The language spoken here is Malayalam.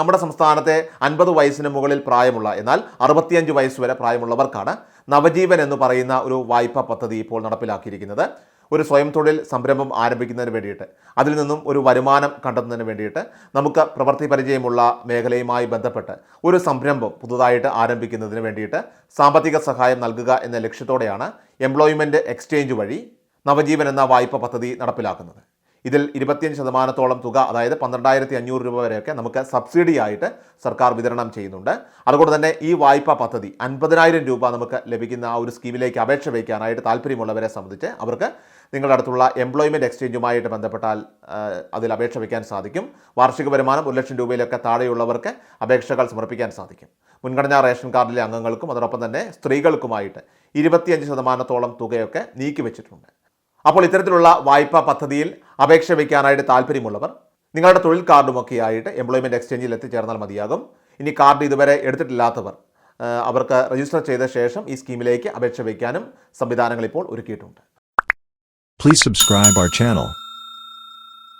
നമ്മുടെ സംസ്ഥാനത്തെ അൻപത് വയസ്സിന് മുകളിൽ പ്രായമുള്ള എന്നാൽ അറുപത്തിയഞ്ച് വയസ്സ് വരെ പ്രായമുള്ളവർക്കാണ് നവജീവൻ എന്ന് പറയുന്ന ഒരു വായ്പാ പദ്ധതി ഇപ്പോൾ നടപ്പിലാക്കിയിരിക്കുന്നത്. ഒരു സ്വയം തൊഴിൽ സംരംഭം ആരംഭിക്കുന്നതിന് വേണ്ടിയിട്ട്. അതിൽ നിന്നും ഒരു വരുമാനം കണ്ടെത്തുന്നതിന് വേണ്ടിയിട്ട് നമുക്ക് പ്രവൃത്തി പരിചയമുള്ള മേഖലയുമായി ബന്ധപ്പെട്ട് ഒരു സംരംഭം പുതുതായിട്ട് ആരംഭിക്കുന്നതിന് വേണ്ടിയിട്ട് സാമ്പത്തിക സഹായം നൽകുക എന്ന ലക്ഷ്യത്തോടെയാണ് എംപ്ലോയ്മെന്റ് എക്സ്ചേഞ്ച് വഴി നവജീവൻ എന്ന വായ്പ പദ്ധതി നടപ്പിലാക്കുന്നത്. ഇതിൽ ഇരുപത്തിയഞ്ച് ശതമാനത്തോളം തുക അതായത് പന്ത്രണ്ടായിരത്തി അഞ്ഞൂറ് രൂപ വരെയൊക്കെ നമുക്ക് സബ്സിഡി ആയിട്ട് സർക്കാർ വിതരണം ചെയ്യുന്നുണ്ട്. അതുകൊണ്ട് തന്നെ ഈ വായ്പാ പദ്ധതി അൻപതിനായിരം രൂപ നമുക്ക് ലഭിക്കുന്ന ആ ഒരു സ്കീമിലേക്ക് അപേക്ഷ വയ്ക്കാനായിട്ട് താല്പര്യമുള്ളവരെ സംബന്ധിച്ച് അവർക്ക് നിങ്ങളുടെ അടുത്തുള്ള എംപ്ലോയ്മെന്റ് എക്സ്ചേഞ്ചുമായിട്ട് ബന്ധപ്പെട്ടാൽ അതിൽ അപേക്ഷ വയ്ക്കാൻ സാധിക്കും. വാർഷിക വരുമാനം ഒരു ലക്ഷം രൂപയിലൊക്കെ താഴെയുള്ളവർക്ക് അപേക്ഷകൾ സമർപ്പിക്കാൻ സാധിക്കും. മുൻഗണനാ റേഷൻ കാർഡിലെ അംഗങ്ങൾക്കും അതോടൊപ്പം തന്നെ സ്ത്രീകൾക്കുമായിട്ട് ഇരുപത്തിയഞ്ച് ശതമാനത്തോളം തുകയൊക്കെ നീക്കി വെച്ചിട്ടുണ്ട്. അപ്പോൾ ഇത്തരത്തിലുള്ള വായ്പാ പദ്ധതിയിൽ അപേക്ഷ വയ്ക്കാനായിട്ട് താല്പര്യമുള്ളവർ നിങ്ങളുടെ തൊഴിൽ കാർഡുമൊക്കെ ആയിട്ട് എംപ്ലോയ്മെന്റ് എക്സ്ചേഞ്ചിൽ എത്തിച്ചേർന്നാൽ മതിയാകും ഇനി കാർഡ് ഇതുവരെ എടുത്തിട്ടില്ലാത്തവർ അവർക്ക് രജിസ്റ്റർ ചെയ്ത ശേഷം ഈ സ്കീമിലേക്ക് അപേക്ഷ വയ്ക്കാനും സംവിധാനങ്ങൾ ഇപ്പോൾ ഒരുക്കിയിട്ടുണ്ട് Please subscribe our channel.